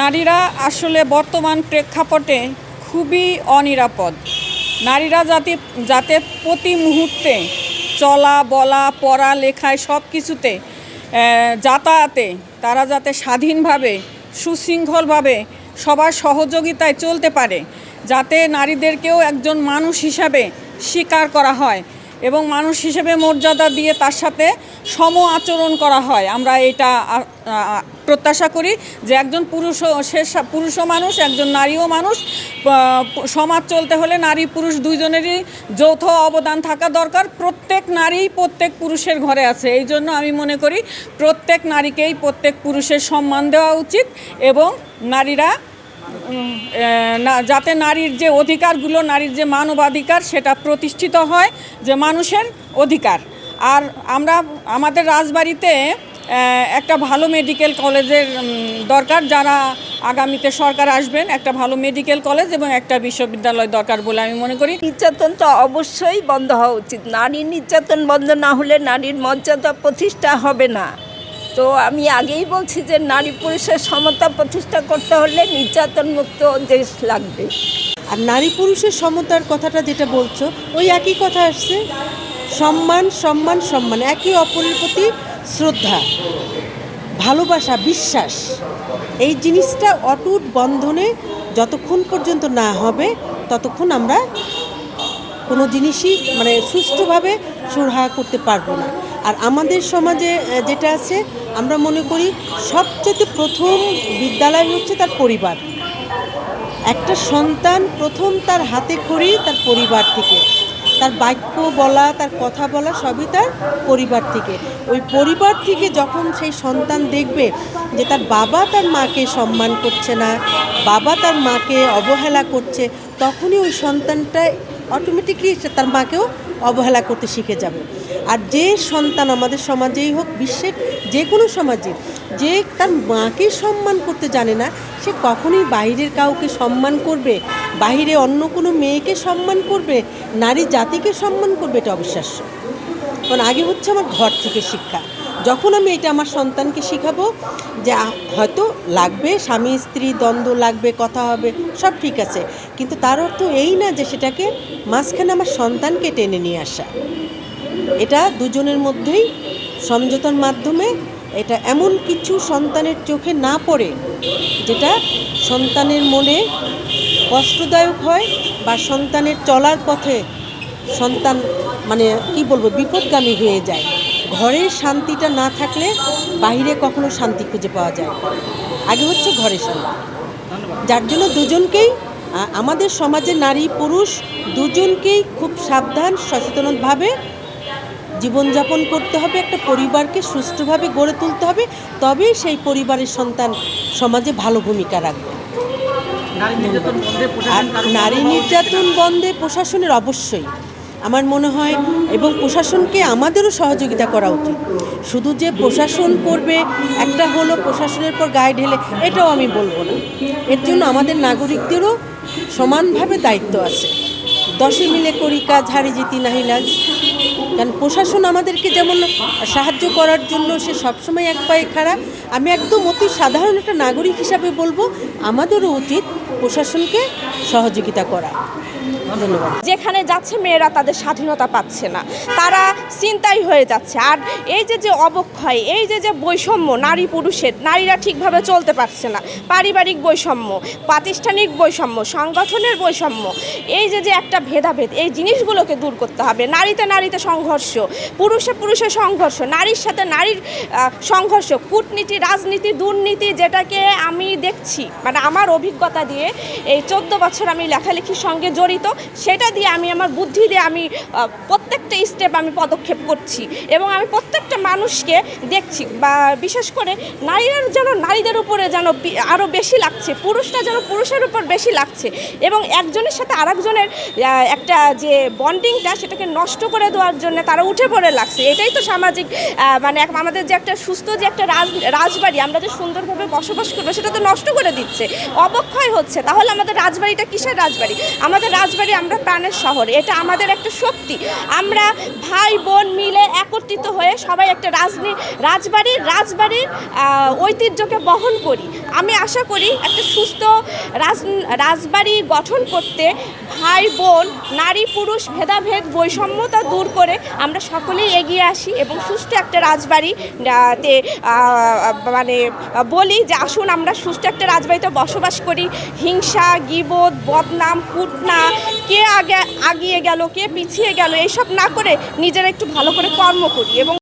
নারীরা আসলে বর্তমান প্রেক্ষাপটে খুবই অনিরাপদ। নারীরা যাতে যাতে প্রতি মুহূর্তে চলা, বলা, পড়া, লেখায় সব কিছুতে যাতায়াতে তারা যাতে স্বাধীনভাবে, সুশৃঙ্খলভাবে সবার সহযোগিতায় চলতে পারে, যাতে নারীদেরকেও একজন মানুষ হিসাবে স্বীকার করা হয় এবং মানুষ হিসেবে মর্যাদা দিয়ে তার সাথে সম আচরণ করা হয়। আমরা এটা প্রত্যাশা করি যে একজন পুরুষও সে পুরুষও মানুষ, একজন নারীও মানুষ সমাজ চলতে হলে নারী পুরুষ দুইজনেরই যৌথ অবদান থাকা দরকার। প্রত্যেক নারী প্রত্যেক পুরুষের ঘরে আছে। এই জন্য আমি মনে করি প্রত্যেক নারীকেই প্রত্যেক পুরুষের সম্মান দেওয়া উচিত এবং নারীরা যাতে নারীর যে অধিকারগুলো, নারীর যে মানবাধিকার সেটা প্রতিষ্ঠিত হয়, যে মানুষের অধিকার। আর আমরা, আমাদের রাজবাড়িতে একটা ভালো মেডিকেল কলেজের দরকার যারা আগামীতে সরকার আসবেন একটা ভালো মেডিকেল কলেজ এবং একটা বিশ্ববিদ্যালয় দরকার বলে আমি মনে করি। নির্যাতন তো অবশ্যই বন্ধ হওয়া উচিত। নারীর নির্যাতন বন্ধ না হলে নারীর মর্যাদা প্রতিষ্ঠা হবে না। তো আমি আগেই বলছি যে নারী পুরুষের সমতা প্রতিষ্ঠা করতে হলে নির্যাতন মুক্ত দেশ লাগবে। আর নারী পুরুষের সমতার কথাটা যেটা বলছো ওই একই কথা আসছে। সম্মান সম্মান সম্মান। একে অপরের প্রতি শ্রদ্ধা, ভালোবাসা, বিশ্বাস, এই জিনিসটা অটুট বন্ধনে যতক্ষণ পর্যন্ত না হবে, ততক্ষণ আমরা কোনো জিনিসই মানে সুষ্ঠুভাবে সুরাহা করতে পারব না। আর আমাদের সমাজে যেটা আছে, আমরা মনে করি সবচেয়ে প্রথম বিদ্যালয় হচ্ছে তার পরিবার। একটা সন্তান প্রথম তার হাতে খড়ি তার পরিবার থেকে। তার বাক্য বলা, তার কথা বলা সবই তার পরিবার থেকে। ওই পরিবার থেকে যখন সেই সন্তান দেখবে যে তার বাবা তার মাকে সম্মান করছে না, বাবা তার মাকে অবহেলা করছে, তখনই ওই সন্তানটা অটোমেটিকলি তার মাকেও অবহেলা করতে শিখে যাবে। আর যে সন্তান আমাদের সমাজেই হোক, বিশ্বের যে কোনো সমাজে, যে তার মাকে সম্মান করতে জানে না সে কখনোই বাইরের কাউকে সম্মান করবে, বাইরে অন্য কোনো মেয়েকে সম্মান করবে, নারী জাতিকে সম্মান করবে এটা অবিশ্বাস্য। কারণ আগে হচ্ছে আমার ঘর থেকে শিক্ষা। যখন আমি এটা আমার সন্তানকে শেখাবো যে হয়তো লাগবে, স্বামী, স্ত্রী, দ্বন্দ্ব লাগবে, কথা হবে, সব ঠিক আছে। কিন্তু তার অর্থ এই না যে সেটাকে মাঝখানে আমার সন্তানকে টেনে নিয়ে আসা। এটা দুজনের মধ্যেই সমঝোতার মাধ্যমে এটা এমন কিছু সন্তানের চোখে না পড়ে যেটা সন্তানের মনে কষ্টদায়ক হয় বা সন্তানের চলার পথে সন্তান মানে কি বলব বিপদগামী হয়ে যায়। ঘরের শান্তিটা না থাকলে বাইরে কখনো শান্তি খুঁজে পাওয়া যায় আগে হচ্ছে ঘরের শান্তি। যার জন্য দুজনকেই আমাদের সমাজে নারী পুরুষ দুজনকেই খুব সাবধান সচেতনভাবে জীবনযাপন করতে হবে একটা পরিবারকে সুষ্ঠুভাবে গড়ে তুলতে হবে তবেই সেই পরিবারের সন্তান সমাজে ভালো ভূমিকা রাখবে। আর নারী নির্যাতন বন্ধে প্রশাসনের অবশ্যই। আমার মনে হয় এবং প্রশাসনকে আমাদেরও সহযোগিতা করা উচিত। শুধু যে প্রশাসন করবে একটা হলো প্রশাসনের পর গায়ে ঢেলে এটাও আমি বলব না। এর জন্য আমাদের নাগরিকদেরও সমানভাবে দায়িত্ব আছে। দশে মিলে করি কাজ, হারি জিতি নাহি লাজ। কারণ প্রশাসন আমাদেরকে যেমন সাহায্য করার জন্য সে সবসময় এক পায়ে খাড়া, আমি একদম অতি সাধারণ একটা নাগরিক হিসাবে বলব, আমাদেরও উচিত প্রশাসনকে সহযোগিতা করা। ধন্যবাদ। যেখানে যাচ্ছে মেয়েরা তাদের স্বাধীনতা পাচ্ছে না। তারা চিন্তাই হয়ে যাচ্ছে। আর এই যে যে অবক্ষয়, এই যে যে বৈষম্য, নারী পুরুষের, নারীরা ঠিকভাবে চলতে পারছে না। পারিবারিক বৈষম্য, প্রাতিষ্ঠানিক বৈষম্য, সংগঠনের বৈষম্য, এই যে যে একটা ভেদাভেদ, এই জিনিসগুলোকে দূর করতে হবে। নারীতে নারীতে সংঘর্ষ, পুরুষে পুরুষে সংঘর্ষ, নারীর সাথে নারীর সংঘর্ষ, কূটনীতি, রাজনীতি, দুর্নীতি যেটাকে আমি দেখছি মানে আমার অভিজ্ঞতা দিয়ে এই চোদ্দ বছর আমি লেখালেখির সঙ্গে জড়িত সেটা দিয়ে আমি আমার বুদ্ধি দিয়ে আমি প্রত্যেকটা স্টেপ আমি পদক্ষেপ করছি। এবং আমি প্রত্যেকটা মানুষকে দেখছি বা বিশেষ করে নারীরা যেন, নারীদের উপরে যেন আরও বেশি লাগছে, পুরুষরা যেন পুরুষের উপর বেশি লাগছে এবং একজনের সাথে আরেকজনের একটা যে বন্ডিংটা সেটাকে নষ্ট করে দেওয়ার জন্য তারা উঠে পড়ে লাগছে। এটাই তো সামাজিক মানে আমাদের যে একটা সুস্থ যে একটা রাজ, রাজবাড়ি, আমরা যে সুন্দরভাবে বসবাস করব সেটা তো নষ্ট করে দিচ্ছে। অবক্ষয় হচ্ছে। তাহলে আমাদের রাজবাড়িটা কিসের রাজবাড়ি? আমাদের রাজবাড়ি আমরা প্রাণের শহর, এটা আমাদের একটা শক্তি। আমরা ভাই বোন মিলে একত্রিত হয়ে সবাই একটা রাজনী রাজবাড়ির রাজবাড়ির ঐতিহ্যকে বহন করি। আমি আশা করি একটা সুস্থ রাজ, রাজবাড়ি গঠন করতে ভাই বোন, নারী পুরুষ ভেদাভেদ বৈষম্যতা দূর করে আমরা সকলেই এগিয়ে আসি এবং সুস্থ একটা রাজবাড়ি তে মানে বলি যে আসুন আমরা সুস্থ একটা রাজবাড়িতে বসবাস করি। হিংসা গিবোধ বদনাম কুটনা কে আগে আগিয়ে গেল, কে পিছিয়ে গেল, এইসব না করে নিজেরা একটু ভালো করে কর্ম করি। এবং